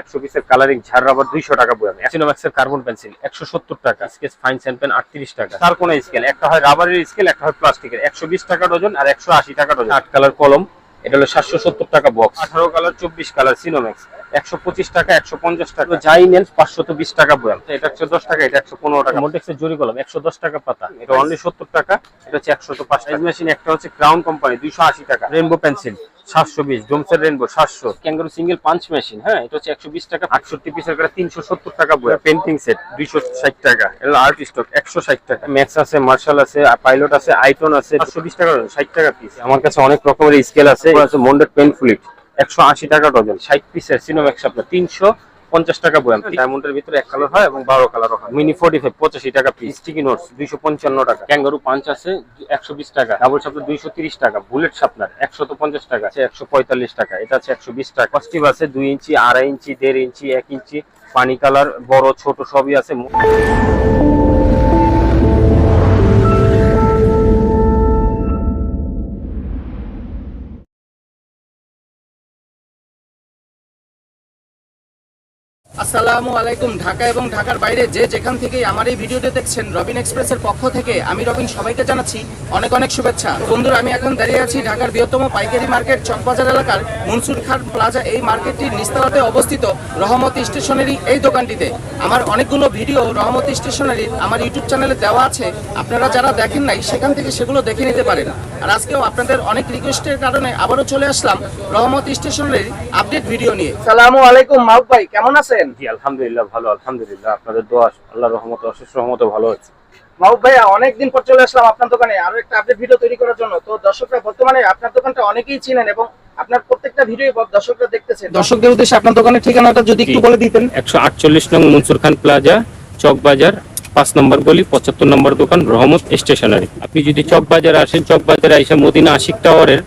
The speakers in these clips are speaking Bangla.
একশো পিসের কালারিং ঝাড় রাবার দুইশো টাকা বয়াম সিনোম্যাক্সের কার্বন পেন্সিল একশো সত্তর টাকা। স্কেচ ফাইন স্যান্ড পেন আটত্রিশ টাকা। তার কোন স্কেল একটা হয় রাবারের স্কেল একটা হয় প্লাস্টিকের একশো বিশ টাকা ডজন আর একশো আশি টাকা ডজন। আট কালার কলম এটা হলো সাতশো সত্তর টাকা বক্স আঠারো কালার চব্বিশ কালার সিনোম্যাক্স একশো পঁচিশ টাকা একশো পঞ্চাশ টাকা। যাই নেন পাঁচশত বিশ টাকা বয়াম এটা একশো দশ টাকা এটা একশো পনেরো টাকা। মোটেক্সের জরি কলম একশো দশ টাকা পাতা। এটা অনলি সত্তর টাকা এটা হচ্ছে একশো পাঁচ মেশিন একটা হচ্ছে ক্রাউন কোম্পানি দুইশো আশি টাকা। রেনবো পেন্সিল সাতশো বিশ রেনবো সাতশো। ক্যাঙ্গারু সিঙ্গেল পাঁচ মেশিন হ্যাঁ এটা হচ্ছে একশো বিশ টাকা। আটষট্টি পিসের করে তিনশো সত্তর টাকা বই পেন্টিং সেট দুইশো ষাট টাকা। এটা আর্ট স্টক একশো ষাট টাকা। ম্যাক্স আছে মার্শাল আছে পাইলট আছে আইটন আছে। একশো বিশ টাকা ষাট টাকা পিস আমার কাছে অনেক রকমের স্কেল আছে। আছে পেন ফ্লিট একশো আশি টাকা ডজন। ষাট পিসের সিনোম্যাক্স আপনার তিনশো পঞ্চাশ টাকা বয়াম ডায়মন্ডের ভিতরে এক কালার হয় এবং বারো কালার হয়। মিনি ফোর্টি ফাইভ পঁচাশি টাকা পিস স্টিকি নোটস দুইশো পঞ্চান্ন টাকা। ক্যাঙ্গারু পাঞ্চ আছে একশো বিশ টাকা। ডাবল শাপলার দুইশো তিরিশ টাকা। বুলেট সাপনার একশো পঞ্চাশ টাকা। আছে একশো পঁয়তাল্লিশ টাকা। এটা আছে একশো বিশ টাকা। কস্টিভ আছে দুই ইঞ্চি আড়াই ইঞ্চি দেড় ইঞ্চি এক ইঞ্চি। পানি কালার বড় ছোট সবই আছে। আসসালামু আলাইকুম। ঢাকা এবং ঢাকার বাইরে যে যেখান থেকে আমার এই ভিডিওটি দেখছেন রবিন এক্সপ্রেসের পক্ষ থেকে আমি রবিন সবাইকে জানাচ্ছি অনেক অনেক শুভেচ্ছা। বন্ধুরা আমি এখন দাঁড়িয়ে আছি ঢাকার বৃহত্তম পাইকারি মার্কেট চকবাজার এলাকার মনসুর খান প্লাজা। এই মার্কেটটির নিস্তালাতে অবস্থিত রহমত স্টেশনারি এই দোকানটিতে। আমার অনেকগুলো ভিডিও রহমত স্টেশনারির আমার ইউটিউব চ্যানেলে দেওয়া আছে। আপনারা যারা দেখেন নাই সেখান থেকে সেগুলো দেখে নিতে পারেন। আর আজকেও আপনাদের অনেক রিকোয়েস্টের কারণে আবারও চলে আসলাম রহমত স্টেশনারির আপডেট ভিডিও নিয়ে। সালামু আলাইকুম মাহবুব ভাই কেমন আছেন? আলহামদুলিল্লাহ ভালো আলহামদুলিল্লাহ। আপনাদের দোয়া আল্লাহ রহমত অশেষ রহমত ভালো আছে মাহবুব ভাইয়া অনেকদিন পর চলে আসলাম আপনার দোকানে আরও একটা আপডেট ভিডিও তৈরি করার জন্য। তো দর্শকরা বর্তমানে আপনার দোকানটা অনেকেই চিনেন এবং আপনার প্রত্যেকটা ভিডিও দর্শকরা দেখতেছেন। দর্শকদের উদ্দেশ্যে আপনার দোকানের ঠিকানাটা যদি একটু বলে দিতেন। একশো আটচল্লিশ নং মনসুর খান প্লাজা চক বাজার পাঁচ নম্বর গলি পঁচাত্তর নম্বর দোকান রহমত স্টেশনারি। আপনি যদি চক বাজারে আসেন চক বাজারে আইসা মদিনা আশিক টাওয়ারের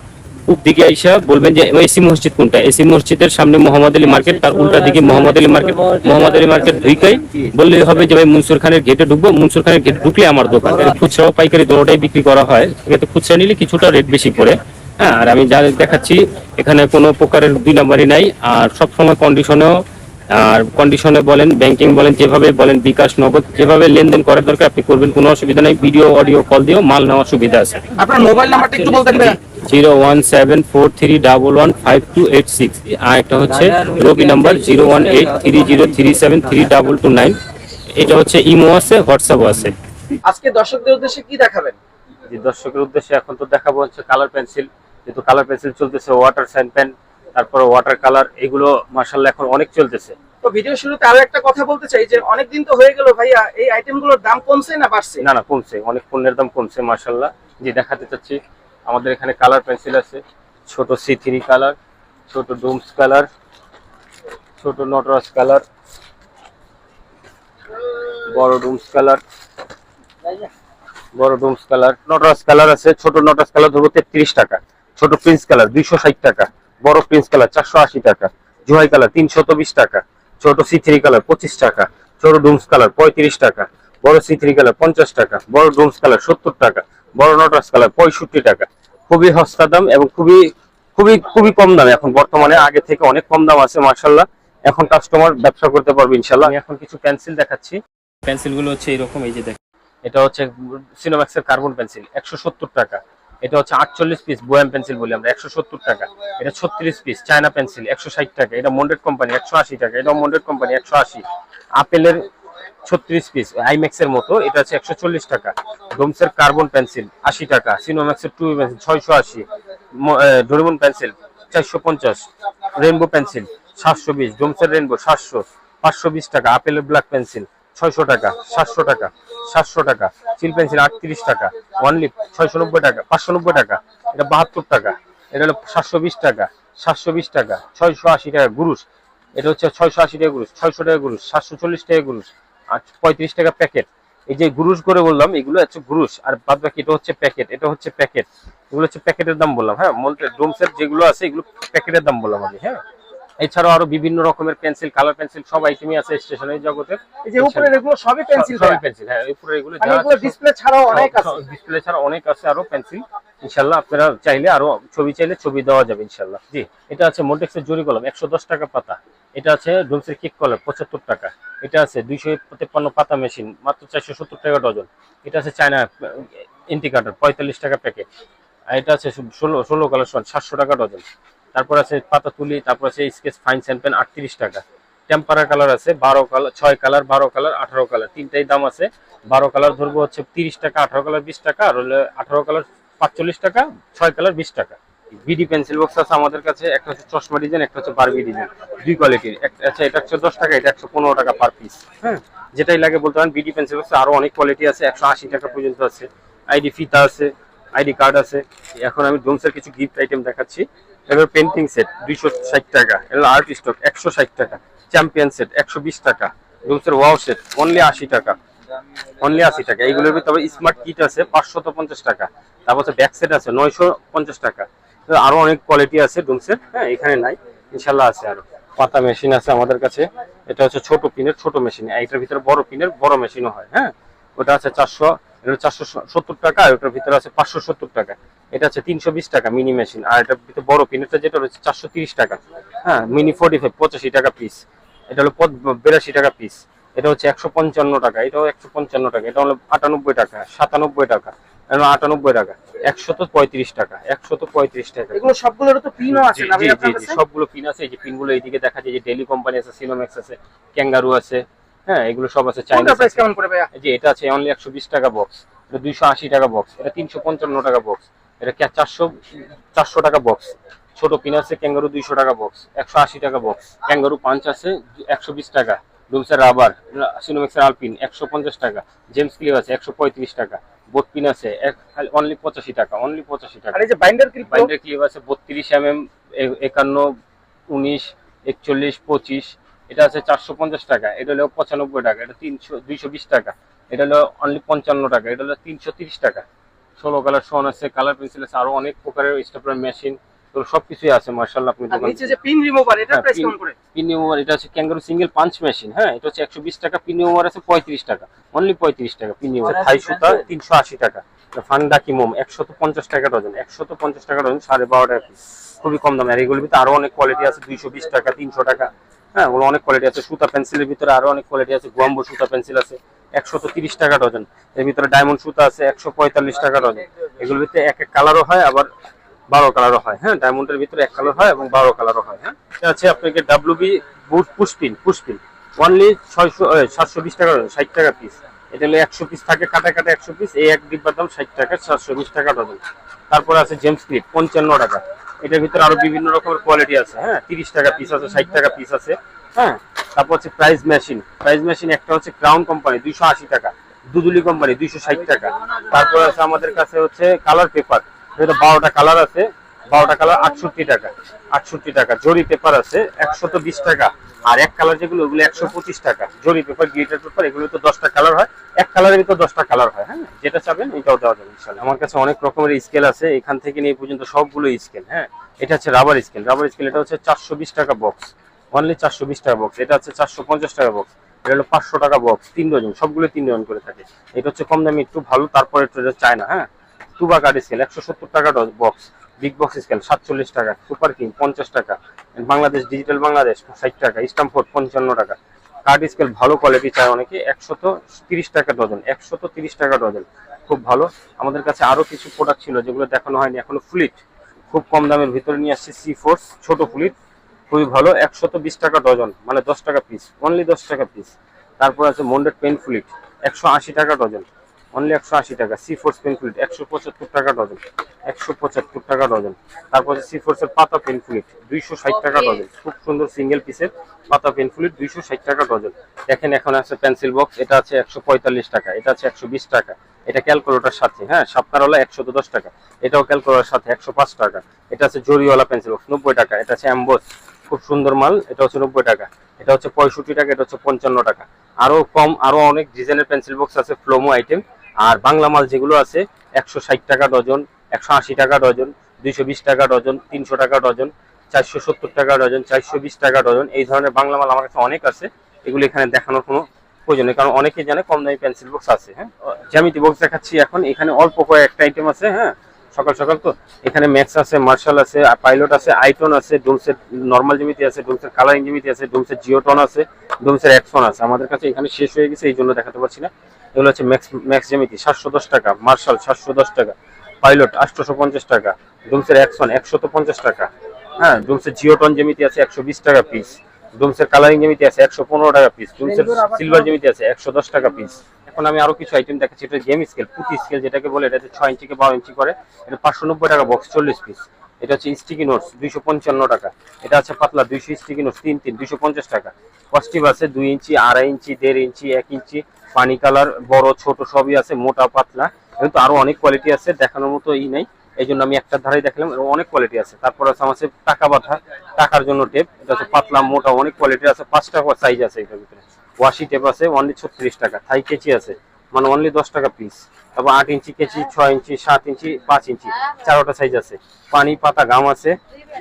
দিকে আইসা বলবেন যে এসি মসজিদ কোনটা? এসি মসজিদের সামনে মোহাম্মদ আলী মার্কেট, তার উল্টা দিকে মোহাম্মদ আলী মার্কেট। মোহাম্মদ আলী মার্কেট ঢুকাই বললেই হবে যে, ভাই মনসুর খানের গেটে ঢুকবো মনসুর খানের গেটে ঢুকলে আমার দোকান। খুচরা পাইকারি দুটোটাই বিক্রি করা হয়। এতে খুচরা নিলে কিছুটা রেট বেশি পড়ে। হ্যাঁ আর আমি যা দেখাচ্ছি, এখানে কোনো প্রকারের দুই নাম্বারই নাই। আর সবসময় কন্ডিশনেও আর কন্ডিশনে বলেন ব্যাংকিং বলেন, যেভাবে বলেন, বিকাশ, নগদ, যেভাবে লেনদেন করার দরকার, আপনি করবেন, কোনো অসুবিধা নেই। ভিডিও অডিও কল দিয়েও মাল নেওয়ার সুবিধা আছে। আপনার মোবাইল নাম্বারটা একটু বলতেন zero one seven four three double one five two eight six আর একটা হচ্ছে Robi number zero one eight three zero three seven three double two nine এটা হচ্ছে ইমো আছে হোয়াটসঅ্যাপও আছে। আজকে দর্শকদের উদ্দেশ্যে কি দেখাবেন? যে দর্শকের উদ্দেশ্যে এখন তো দেখাবো হচ্ছে কালার পেন্সিল যেহেতু কালার পেন্সিল চলতেছে ওয়াটার সাইন পেন তারপরে ওয়াটার কালার এগুলো মার্শাল্লাহ এখন অনেক চলতেছে। তো ভিডিও শুরুতে আরও একটা কথা বলতে চাই যে অনেকদিন তো হয়ে গেল ভাইয়া এই আইটেমগুলোর দাম কমছে না বাড়ছে? না না কমছে। অনেক পণ্যের দাম কমছে মার্শাল্লাহ যে দেখাতে চাচ্ছি। আমাদের এখানে কালার পেন্সিল আছে। ছোট সি থ্রি কালার ছোট ডুমস কালার ছোট নটরাজ কালার বড় ডুমস কালার বড় ডুমস কালার নটরাজ কালার আছে, ছোট নটরাজ কালার ধরবো তেত্রিশ টাকা। ছোট প্রিন্স কালার দুইশো ষাট টাকা। বড় প্রিন্স কালার চারশো আশি টাকা। জুহাই কালার তিনশত বিশ টাকা। ছোট সি থ্রি কালার পঁচিশ টাকা। ছোট ডুমস কালার পঁয়ত্রিশ টাকা। বড় সি থ্রি কালার পঞ্চাশ টাকা। বড় ডুমস কালার সত্তর টাকা। বড় নটরাজ কালার পঁয়ষট্টি টাকা। খুবই সস্তা দাম এবং খুবই খুবই খুবই কম দাম। এখন বর্তমানে আগে থেকে অনেক কম দাম আছে মার্শাল্লাহ এখন কাস্টমার ব্যবসা করতে পারবে ইনশাল্লাহ আমি এখন কিছু পেন্সিল দেখাচ্ছি। পেন্সিলগুলো হচ্ছে এরকম, এই যে দেখ এটা হচ্ছে সিনোম্যাক্সের কার্বন পেন্সিল একশো সত্তর টাকা। এটা হচ্ছে আটচল্লিশ পিস বোয়াম পেন্সিল বলি আমরা, একশো সত্তর টাকা। এটা ছত্রিশ পিস চায়না পেন্সিল একশো ষাট টাকা। এটা মন্ডেড কোম্পানি একশো আশি টাকা। এটা মন্ডেড কোম্পানি একশো আশি। আপেলের ছত্রিশ পিস আইম্যাক্স এর মতো। এটা হচ্ছে একশো চল্লিশ টাকা। ডোমসের কার্বন পেন্সিল আশি টাকা। সিনোম্যাক্সের টু পেন্সিল ছয়শো আশি। ডোরেমন পেন্সিল চারশো পঞ্চাশ। রেনবো পেন্সিল সাতশো বিশ। ডোমসের রেনবো সাতশো। পাঁচশো বিশ টাকা। আপেলের ব্ল্যাক পেন্সিল ছয়শো টাকা, সাতশো টাকা সাতশো টাকা। সিল পেন্সিল আটত্রিশ টাকা। ওয়ান লিপ ছয়শো নব্বই টাকা, পাঁচশো নব্বই টাকা। এটা বাহাত্তর টাকা। এটা হলো সাতশো বিশ টাকা, সাতশো বিশ টাকা, ছয়শো আশি টাকা। গুরুশ। এটা হচ্ছে ছয়শো আশি টাকা গুরুশ, ছয়শো টাকা গুরুশ, সাতশো চল্লিশ টাকা আর পঁয়ত্রিশ টাকা প্যাকেট। এই যে গুরুশ করে বললাম এগুলো হচ্ছে গুরুশ আর বাদ বাকি এটা হচ্ছে প্যাকেট এটা হচ্ছে প্যাকেট। এগুলো হচ্ছে প্যাকেটের দাম বললাম হ্যাঁ? মল্টে ডোমসের যেগুলো আছে এগুলো প্যাকেটের দাম বললাম আমি হ্যাঁ? এছাড়াও আরও বিভিন্ন রকমের পেন্সিল কালার পেন্সিল সব আইটেমই আছে স্টেশনারি জগতে। এই যে উপরে এগুলো সবই পেন্সিল সবই পেন্সিল হ্যাঁ উপরে এগুলো এগুলো ডিসপ্লে ছাড়াও অনেক আছে। ডিসপ্লে ছাড়া অনেক আছে আরও পেন্সিল ইনশাল্লাহ আপনারা চাইলে আরও ছবি চাইলে ছবি দেওয়া যাবে ইনশাল্লাহ। জি, এটা আছে মোটেক্সের জরি কলম, একশো দশ টাকা পাতা। এটা আছে ডোমসের কিক কলার পঁচাত্তর টাকা। এটা আছে দুইশো তেপ্পান্ন পাতা মেশিন মাত্র চারশো সত্তর টাকা ডজন। এটা আছে চায়না ইন্টিকাটার পঁয়তাল্লিশ টাকা প্যাকেট আর এটা আছে ষোলো ষোলো কালার সাতশো টাকা ডজন। তারপর আছে পাতা তুলি, তারপর আছে স্কেচ ফাইন স্যাম্পেন আটত্রিশ টাকা। টেম্পারা কালার আছে, বারো কালার ছয় কালার বারো কালার আঠারো কালার তিনটাই দাম আছে, বারো কালার ধরবো হচ্ছে তিরিশ টাকা, আঠারো কালার বিশ টাকা, আর হলে আঠারো কালার পাঁচচল্লিশ টাকা ছয় কালার বিশ টাকা। বিডি পেন্সিল বক্স আছে আমাদের কাছে একটা হচ্ছে চশমা ডিজাইন একটা হচ্ছে বারবি ডিজাইন। দুই কোয়ালিটির আচ্ছা এটা একশো দশ টাকা এটা একশো পনেরো টাকা পার পিস হ্যাঁ। যেটাই লাগে বলতে পারেন বিডি পেন্সিল বক্স আরও অনেক কোয়ালিটি আছে একশো আশি টাকা পর্যন্ত আছে। আইডি ফিতা আছে আইডি কার্ড আছে। এখন আমি ডোমসের কিছু গিফট আইটেম দেখাচ্ছি। এবার পেন্টিং সেট দুইশো ষাট টাকা। এগুলো আর্ট স্টক একশো ষাট টাকা। চ্যাম্পিয়ন সেট একশো বিশ টাকা। ডোমসের ওয়াও সেট অনলি আশি টাকা। অনলি আশি টাকা। এইগুলোর ভিতরে স্মার্ট কিট আছে, পাঁচশত পঞ্চাশ টাকা। তারপর হচ্ছে ব্যাক সেট আছে নয়শো পঞ্চাশ টাকা। আরও অনেক কোয়ালিটি আছে ডুমসের হ্যাঁ এখানে নাই। ইনশাল্লাহ আছে আরও। পাতা মেশিন আছে আমাদের কাছে। এটা হচ্ছে ছোট পিনের ছোট মেশিন এটার ভিতরে বড় পিনের বড় মেশিনও হয় হ্যাঁ। ওটা আছে চারশো, এটা চারশো সত্তর টাকা, আর ওটার ভিতরে আছে পাঁচশো সত্তর টাকা। এটা আছে তিনশো বিশ টাকা মিনি মেশিন আর এটার ভিতরে বড় পিনেরটা যেটা রয়েছে, চারশো তিরিশ টাকা। হ্যাঁ মিনি ফোর্টি ফাইভ পঁচাশি টাকা পিস এটা হলো বিরাশি টাকা পিস এটা হচ্ছে একশো পঞ্চান্ন টাকা এটাও একশো পঞ্চান্ন টাকা এটা হলো আটানব্বই টাকা সাতানব্বই টাকা আটানব্বই টাকা একশত পঁয়ত্রিশ টাকা একশত পঁয়ত্রিশ টাকা। এগুলো সবগুলোর তো পিনও আছে জি জি জি, সবগুলো পিন আছে এই যে পিনগুলো এইদিকে দেখা যায় যে ডেলি কোম্পানি আছে সিনোম্যাক্স আছে ক্যাঙ্গারু আছে হ্যাঁ এগুলো সব আছে চাইনা প্রাইস কেমন এই যে এটা আছে অনলি একশো বিশ টাকা বক্স এটা দুইশো আশি টাকা বক্স এটা তিনশো পঞ্চান্ন টাকা বক্স এটা চারশো চারশো টাকা বক্স ছোট পিন আছে ক্যাঙ্গারু দুইশো টাকা বক্স একশো আশি টাকা বক্স ক্যাঙ্গারু পাঞ্চ আছে একশো বিশ টাকা ডুমসের রাবার সিনোমেক্সের আলপিন একশো পঞ্চাশ টাকা জেমস ক্লিপ আছে একশো পঁয়ত্রিশ টাকা বোট পিন আছে অনলি পঁচাশি টাকা অনলি পঁচাশি টাকা। এই যে বাইন্ডার ক্লিপ বাইন্ডার ক্লিপ আছে বত্রিশ এম এম একান্ন উনিশ একচল্লিশ পঁচিশ এটা আছে চারশো পঞ্চাশ টাকা এটা হলো পঁচানব্বই টাকা এটা তিনশো দুইশো বিশ টাকা এটা হলো অনলি পঞ্চান্ন টাকা এটা হলো তিনশো তিরিশ টাকা। ষোলো কালার শোন আছে কালার পেন্সিল আছে আরও অনেক প্রকারের স্টেপলার মেশিন তো সবকিছুই আছে মার্শাল্লাহ আপনি দোকান নিচে যে পিন রিমুভার এটা প্রাইস কেমন করে? পিন এটা হচ্ছে ক্যাঙ্গারু সিঙ্গেল পাঞ্চ মেশিন হ্যাঁ? এটা হচ্ছে একশো বিশ টাকা পিন আছে পঁয়ত্রিশ টাকা অনলি পঁয়ত্রিশ টাকা পিন থাই সুতা তিনশো আশি টাকা। ফান্ডাকি মোম একশত পঞ্চাশ টাকা ডজন, একশত পঞ্চাশ টাকা ডজন, সাড়ে বারো টাকা পিস খুবই কম দামে। আর এগুলোর ভিতরে আরও অনেক কোয়ালিটি আছে, দুইশো বিশ টাকা, তিনশো টাকা। হ্যাঁ ওগুলো অনেক কোয়ালিটি আছে। সুতা পেন্সিলের ভিতরে আরও অনেক কোয়ালিটি আছে। গুয়াম্বো সুতা পেন্সিল আছে, একশত তিরিশ টাকা ডজন। এর ভিতরে ডায়মন্ড সুতা আছে, একশো পঁয়তাল্লিশ টাকা ডজন। এগুলোর ভিতরে এক এক কালারও হয়, আবার বারো কালারও হয় হ্যাঁ? ডায়মন্ডের ভিতরে এক কালার হয় এবং বারো কালারও হয় হ্যাঁ? আছে আপনাকে W B boot pushpin pushpin only ছয়শো সাতশো বিশ টাকা ষাট টাকা পিস এটা হলো একশো পিস থাকে কাটা কাটা একশো পিস এই এক ডিব্বার দাম ষাট টাকা, সাতশো বিশ টাকা ডজন তারপরে আছে জেমস ক্লিপ পঞ্চান্ন টাকা। এটার ভিতরে আরও বিভিন্ন রকমের কোয়ালিটি আছে হ্যাঁ? তিরিশ টাকা পিস আছে, ষাট টাকা পিস আছে হ্যাঁ? তারপর হচ্ছে প্রাইস মেশিন প্রাইস মেশিন একটা হচ্ছে ক্রাউন কোম্পানি দুইশো আশি টাকা। দুদুলি কোম্পানি দুইশো ষাট টাকা। তারপর আছে আমাদের কাছে হচ্ছে কালার পেপার এটা বারোটা কালার আছে, বারোটা কালার আটষট্টি টাকা আটষট্টি টাকা। জরি পেপার আছে, একশত বিশ টাকা। আর এক কালার যেগুলো, ওগুলো একশো পঁচিশ টাকা। জরি পেপার গ্লিটার পেপার এগুলো তো দশটা কালার হয়। এক কালারের ভিতর দশটা কালার হয় হ্যাঁ? যেটা চাবেন, এটাও দেওয়া যাবে ইনশাল্লাহ আমার কাছে অনেক রকমের স্কেল আছে, এখান থেকে নিয়ে পর্যন্ত সবগুলো স্কেল হ্যাঁ? এটা হচ্ছে রাবার স্কেল রাবার স্কেল এটা হচ্ছে চারশো বিশ টাকা বক্স অনলি চারশো বিশ টাকা বক্স এটা হচ্ছে চারশো পঞ্চাশ টাকা বক্স এটা হলো পাঁচশো টাকা বক্স তিন ডজন, সবগুলো তিন ডজন করে থাকে। এটা হচ্ছে কম দামি, একটু ভালো, তারপরে একটু চায় না হ্যাঁ? টুবা কার্ড স্কেল একশো সত্তর টাকা বক্স বিগ বক্স স্কেল সাতচল্লিশ টাকা সুপার কিং পঞ্চাশ টাকা, বাংলাদেশ ডিজিটাল বাংলাদেশ, ষাট টাকা স্টাম্পোর্ড পঞ্চান্ন টাকা। কার্ড স্কেল ভালো কোয়ালিটি চায় অনেকে একশত তিরিশ টাকা ডজন একশত তিরিশ টাকা ডজন খুব ভালো। আমাদের কাছে আরও কিছু প্রোডাক্ট ছিল যেগুলো দেখানো হয়নি, এখনও ফ্লিট খুব কম দামের ভিতরে নিয়ে আসছে সি ফোর্স ছোটো ফ্লিট খুবই ভালো একশত বিশ টাকা ডজন মানে দশ টাকা পিস অনলি দশ টাকা পিস তারপর আছে মন্ডেড পেন ফ্লিট একশো আশি টাকা ডজন অনলি একশো আশি টাকা। সি ফোর্স পেন ফ্লিট একশো পঁচাত্তর টাকা ডজন। একশো পঁচাত্তর টাকা ডজন। তারপর সি ফোর্স এর পাতা পেন ফ্লিট দুইশো ষাট টাকা ডজন। খুব সুন্দর সিঙ্গেল পিসের পাতা পেন ফ্লিট দুইশো ষাট টাকা ডজন। দেখেন এখন আছে পেন্সিল বক্স এটা আছে একশো পঁয়তাল্লিশ টাকা এটা আছে একশো বিশ টাকা। এটা ক্যালকুলেটার সাথে হ্যাঁ সাপনারওয়ালা একশো দশ টাকা। এটাও ক্যালকুলেটার সাথে একশো পাঁচ টাকা। এটা আছে জরিওয়ালা পেন্সিল বক্স নব্বই টাকা। এটা আছে অ্যাম্বোস খুব সুন্দর মাল এটা হচ্ছে নব্বই টাকা। এটা হচ্ছে পঁয়ষট্টি টাকা এটা হচ্ছে পঞ্চান্ন টাকা। আরও কম আরও অনেক ডিজাইনের পেন্সিল বক্স আছে ফ্লোমো আইটেম আর বাংলা মাল যেগুলো আছে, একশো ষাট টাকা ডজন, একশো আশি টাকা ডজন, দুইশো বিশ টাকা ডজন, তিনশো টাকা ডজন, চারশো সত্তর টাকা ডজন, চারশো বিশ টাকা ডজন, এই ধরনের বাংলা মাল আমার কাছে অনেক আছে। এগুলো এখানে দেখানোর কোনো প্রয়োজন নেই, কারণ অনেকে জানে কম দামি পেন্সিল বক্স আছে হ্যাঁ? জ্যামিতি বক্স দেখাচ্ছি এখন, এখানে অল্প কয়েকটা আইটেম আছে হ্যাঁ? সকাল সকাল তো, এখানে ম্যাক্স আছে মার্শাল আছে পাইলট আছে আইটন আছে ডোমসের নর্মাল জিমিতি আছে ডোমসের কালারিং জিমিতি আছে ডোমসের জিওটন আছে ডোমসের অ্যাকশন আছে। আমাদের কাছে এখানে শেষ হয়ে গেছে, এই জন্য দেখাতে পারছি না। এগুলো হচ্ছে ম্যাক্স ম্যাক্স জিমিতি সাতশো দশ টাকা মার্শাল সাতশো দশ টাকা পাইলট আটশোশো পঞ্চাশ টাকা ডোমসের অ্যাকশন একশত পঞ্চাশ টাকা হ্যাঁ ডোমসের জিওটন জিমিতি আছে একশো বিশ টাকা পিস ডুমসের কালারিং জিমিতি আছে একশো পনেরো টাকা পিস ডোমসের সিলভার জিমিতি আছে একশো দশ টাকা পিস এখন আমি আরও কিছু আইটেম দেখাচ্ছি এটা গেম স্কেল পুঁতি স্কেল যেটাকে বলে এটাতে ছয় ইঞ্চিকে বারো ইঞ্চি করে এটা পাঁচশো নব্বই টাকা বক্স চল্লিশ পিস এটা হচ্ছে স্টিকি নোটস দুইশো পঞ্চান্ন টাকা। এটা আছে পাতলা, দুইশো স্টিকি নোটস তিন তিন, দুইশো পঞ্চাশ টাকা। পজিটিভ আছে দুই ইঞ্চি, আড়াই ইঞ্চি, দেড় ইঞ্চি, এক ইঞ্চি, পানি কালার, বড়, ছোট সবই আছে, মোটা, পাতলা। কিন্তু আরও অনেক কোয়ালিটি আছে, দেখানোর মতো ই নাই। এই জন্য আমি একটা ধারাই দেখলাম অনেক কোয়ালিটি আছে। তারপর আছে আমার টাকা বাঁধা, টাকার জন্য টেপ এটা হচ্ছে পাতলা, মোটা, অনেক কোয়ালিটি আছে, পাঁচটা সাইজ আছে এটার ভিতরে। ওয়াশি টেপ আছে অনলি ছত্রিশ টাকা। থাই কেচি আছে। মানে অনলি দশ টাকা পিস তারপর আট ইঞ্চি কেচি ছয় ইঞ্চি সাত ইঞ্চি পাঁচ ইঞ্চি। চারোটা সাইজ আছে। পানি পাতা গাম আছে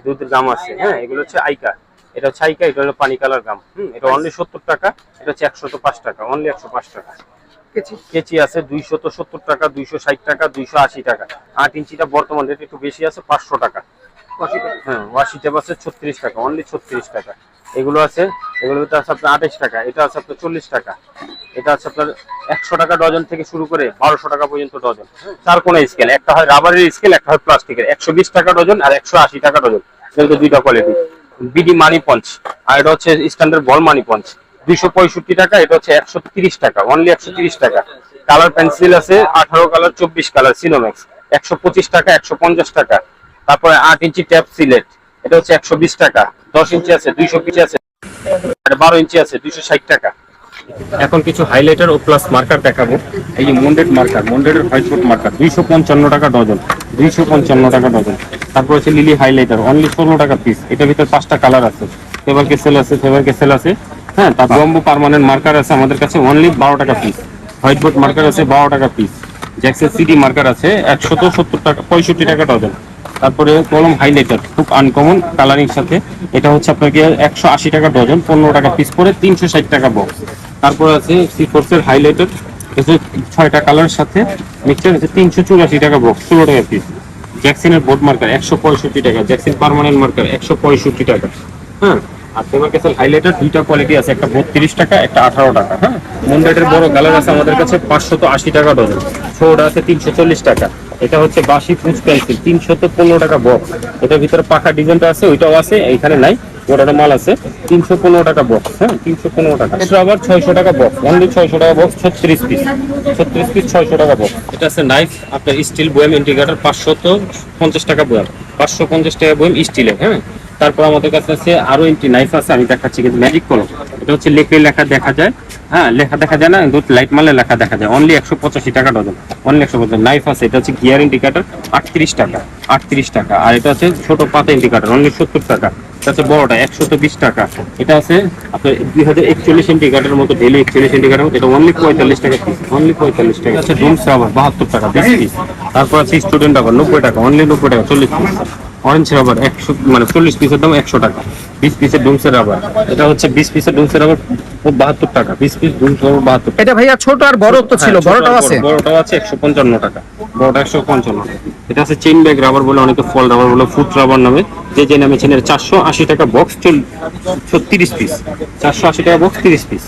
দুধের গাম আছে হ্যাঁ এগুলো হচ্ছে আইকা এটা হচ্ছে আইকা এটা হলো পানি কালার গাম হুম এটা অনলি সত্তর টাকা এটা হচ্ছে একশো পাঁচ টাকা অনলি একশো পাঁচ টাকা। কেচি আছে দুইশত সত্তর টাকা দুইশো ষাট টাকা দুইশো আশি টাকা। আট ইঞ্চিটা বর্তমান রেট একটু বেশি আছে পাঁচশো টাকা। হ্যাঁ ওয়াশি টেপ আছে ছত্রিশ টাকা অনলি ছত্রিশ টাকা। এগুলো আছে এগুলো আছে আপনার আঠাশ টাকা, এটা আছে আপনার চল্লিশ টাকা, এটা আছে আপনার একশো টাকা ডজন থেকে শুরু করে বারোশো টাকা পর্যন্ত ডজন। চার কোনা স্কেল একটা হয় রাবারের স্কেল একটা হয় প্লাস্টিকের একশো বিশ টাকা ডজন আর একশো আশি টাকা ডজন। এগুলো দুইটা কোয়ালিটি বিডি মানি পঞ্চ আর এটা হচ্ছে স্ট্যান্ডার্ড বল মানি পঞ্চ দুইশো পঁয়ষট্টি টাকা, এটা হচ্ছে একশো তিরিশ টাকা অনলি একশো তিরিশ টাকা। কালার পেন্সিল আছে, আঠারো কালার চব্বিশ কালার সিনোম্যাক্স একশো পঁচিশ টাকা, একশো পঞ্চাশ টাকা। তারপরে আট ইঞ্চি ট্যাপ সিলেট এটা হচ্ছে একশো বিশ টাকা। দশ ইঞ্চি আছে, দুইশো পিস আছে আর বারো ইঞ্চি আছে, দুইশো ষাট টাকা। এখন কিছু হাইলাইটার ও প্লাস মার্কার দেখাবো। এই যে মন্ডেড মার্কার মন্ডেডের হোয়াইট বোর্ড মার্কার দুইশো পঞ্চান্ন টাকা ডজন দুইশো পঞ্চান্ন টাকা ডজন তারপর হচ্ছে লিলি হাইলাইটার অনলি ষোলো টাকা পিস এটার ভিতরে পাঁচটা কালার আছে। ফেভার কেসেল আছে ফেভার কেসেল আছে। হ্যাঁ তার বম্বু পার্মানেন্ট মার্কার আছে আমাদের কাছে অনলি বারো টাকা পিস হোয়াইট বোর্ড মার্কার আছে, বারো টাকা পিস জ্যাক্সের সিডি মার্কার আছে, একশত সত্তর টাকা, পঁয়ষট্টি টাকা ডজন তারপরে কলম হাইলাইটার খুব আনকমন কালারিং সাথে। এটা হচ্ছে আপনাকে একশো আশি টাকা ডজন পনেরো টাকা পিস করে তিনশো ষাট টাকা বক্স তারপর আছে সি হাইলাইটার হচ্ছে ছয়টা কালার সাথে মিক্সচার হচ্ছে তিনশো চুরাশি টাকা বক্স ষোলো টাকা পিস জ্যাকসিনের বোর্ড মার্কার একশো পঁয়ষট্টি টাকা জ্যাকসিন পার্মানেন্ট মার্কার একশো পঁয়ষট্টি টাকা। হ্যাঁ আর ফেমার ক্যাসেল হাইলাইটার দুইটা কোয়ালিটি আছে, একটা বত্রিশ টাকা, একটা আঠারো টাকা। হ্যাঁ মুন্ডাইটের বড় কালার আছে আমাদের কাছে পাঁচশত আশি টাকা ডজন ছোট আছে তিনশো চল্লিশ টাকা। এটা হচ্ছে বাসি পুঁচ পেন্সিল তিনশত পনেরো টাকা বক্স। এটার ভিতরে পাখা ডিজাইনটা আছে, ওইটাও আছে এখানে নাই ওটার মাল আছে। তিনশো পনেরো টাকা বক্স হ্যাঁ তিনশো পনেরো টাকা। এটা আবার ছয়শো টাকা বক্স অনলি ছয়শো টাকা বক্স, ছত্রিশ পিস ছত্রিশ পিস ছয়শো টাকা বক্স। এটা আছে নাইফ আপনার স্টিল বয়াম ইন্ডিকেটার পাঁচশত পঞ্চাশ টাকা বয়াম পাঁচশো পঞ্চাশ টাকা বয়াম স্টিলের হ্যাঁ। তারপর আমাদের কাছে আছে আরও একটি নাইফ আছে, আমি দেখাচ্ছি কিন্তু ম্যাজিক কলম এটা হচ্ছে লেখে লেখা দেখা যায়। হ্যাঁ লেখা দেখা যায় না, কিন্তু লাইট মালে লেখা দেখা যায়। অনলি একশো পঁচাশি টাকা ডজন। অনলি একশো পঁচাশি। নাইফ আছে, এটা হচ্ছে গিয়ার ইন্ডিকেটার আটত্রিশ টাকা আটত্রিশ টাকা। আর এটা হচ্ছে ছোট পাতা ইন্ডিকেটার অনলি সত্তর টাকা। এটা হচ্ছে বড়টা, একশো বিশ টাকা। এটা আছে আপনার দুই হাজার একচল্লিশ ইন্ডিকেটারের মতো ডেলি একচল্লিশ ইন্ডিকেটার এটা অনলি পঁয়তাল্লিশ টাকা পিস অনলি পঁয়তাল্লিশ টাকা। আছে ডুমস রাবার বাহাত্তর টাকা, বিশ পিস তারপর আছে স্টুডেন্ট রাবার নব্বই টাকা অনলি নব্বই টাকা, চল্লিশ পিস অরেঞ্জ রাবার একশো মানে চল্লিশ পিসের দাম একশো টাকা। বিশ পিসের ডুমসের রাবার এটা হচ্ছে বিশ পিসের ডুমসের রাবার বাহাত্তর টাকা পিস বাহাত্তর এটা ভাইয়া ছোট আর বড় তো ছিল হ্যাঁ, বড়টাও আছে? বড়টাও আছে একশো পঞ্চান্ন টাকা। বড়টা একশো পঞ্চান্ন এটা আছে ব্যাগ রাবার বলে অনেকে ফল রাবার বলে ফুট রাবার নামে। যে যে নামে চেনের চারশো আশি টাকা বক্স চল তিরিশ পিস চারশো আশি টাকা বক্স তিরিশ পিস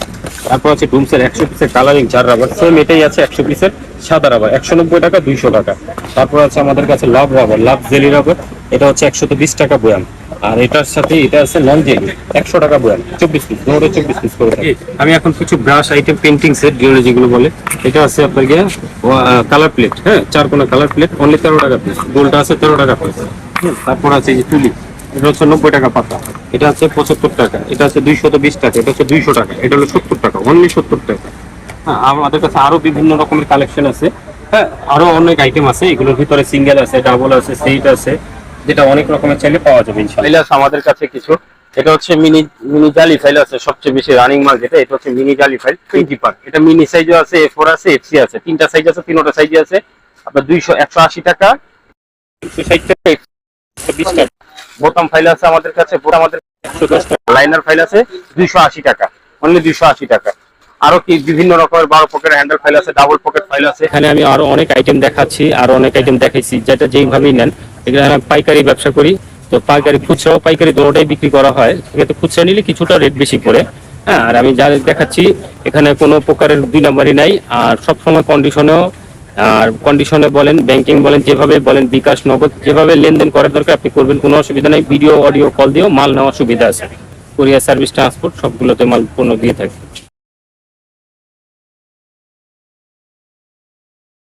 তারপর আছে ডুমসের একশো পিসের কালারিং চার রাবার সেম এটাই আছে একশো পিসের সাদা রাবার একশো নব্বই টাকা দুইশো টাকা। তারপর আছে আমাদের কাছে love rubber love jelly rubber এটা হচ্ছে একশো বিশ টাকা বয়াম। আর এটার সাথে, এটা আছে জেলি একশো টাকা বয়াম চব্বিশ পিস দুটো চব্বিশ পিস করে। আমি এখন কিছু ব্রাশ আইটেম পেন্টিং সেট যেগুলো যেগুলো বলে, এটা আছে আপনার গিয়ে কালার প্লেট হ্যাঁ চার কোনো কালার প্লেট অনলি তেরো টাকা পিস গোলটা আছে তেরো টাকা পিস তারপর আছে যে তুলি, এটা হচ্ছে নব্বই টাকা পাতা, এটা হচ্ছে পঁচাত্তর টাকা, এটা হচ্ছে দুইশত বিশ টাকা, এটা হচ্ছে দুইশো টাকা, এটা হলো সত্তর টাকা অনলি সত্তর টাকা হ্যাঁ আমাদের কাছে আরও বিভিন্ন রকমের কালেকশন আছে হ্যাঁ আরও অনেক আইটেম আছে, এগুলোর ভিতরে সিঙ্গেল আছে ডাবল আছে সেট আছে যেটা অনেক রকমের চাইলে পাওয়া যাবে ইনশাআল্লাহ। আমাদের কাছে কিছু। এটা হচ্ছে মিনি মিনি জালি ফাইল আছে, সবচেয়ে বেশি রানিং মাল যেটা, এটা হচ্ছে মিনি জালি ফাইল টোয়েন্টি পার। এটা মিনি সাইজও আছে এ ফোর আছে এফসি আছে, তিনটা সাইজ আছে, তিনটা সাইজ আছে। আপনার দুইশো, একশো আশি টাকা। টাকা, একশো বিশ টাকা। বোতাম ফাইল আছে আমাদের কাছে বোতাম আমাদের একশো দশ টাকা। লাইনার ফাইল আছে, দুইশো আশি টাকা অনলি দুইশো আশি টাকা। আরও কি বিভিন্ন রকমের বারো পকেট হ্যান্ডেল ফাইল আছে ডাবল পকেট ফাইল আছে? এখানে আমি আরও অনেক আইটেম দেখাচ্ছি, আরও অনেক আইটেম দেখাইছি, যেটা যেইভাবেই নেন। এখানে আমি পাইকারি ব্যবসা করি, তো পাইকারি খুচরাও পাইকারি দুটোটাই বিক্রি করা হয়। সেক্ষেত্রে খুচরা নিলে কিছুটা রেট বেশি পড়ে। হ্যাঁ আর আমি যা দেখাচ্ছি, এখানে কোনো প্রকারের দুই নাম্বারই নাই। আর সবসময় কন্ডিশনেও আর কন্ডিশনে বলেন ব্যাংকিং বলেন, যেভাবে বলেন, বিকাশ, নগদ, যেভাবে লেনদেন করার দরকার, আপনি করবেন, কোনো অসুবিধা নেই। ভিডিও অডিও কল দিয়েও মাল নেওয়ার সুবিধা আছে। কুরিয়ার সার্ভিস ট্রান্সপোর্ট সবগুলোতে মাল পণ্য দিয়ে থাকি।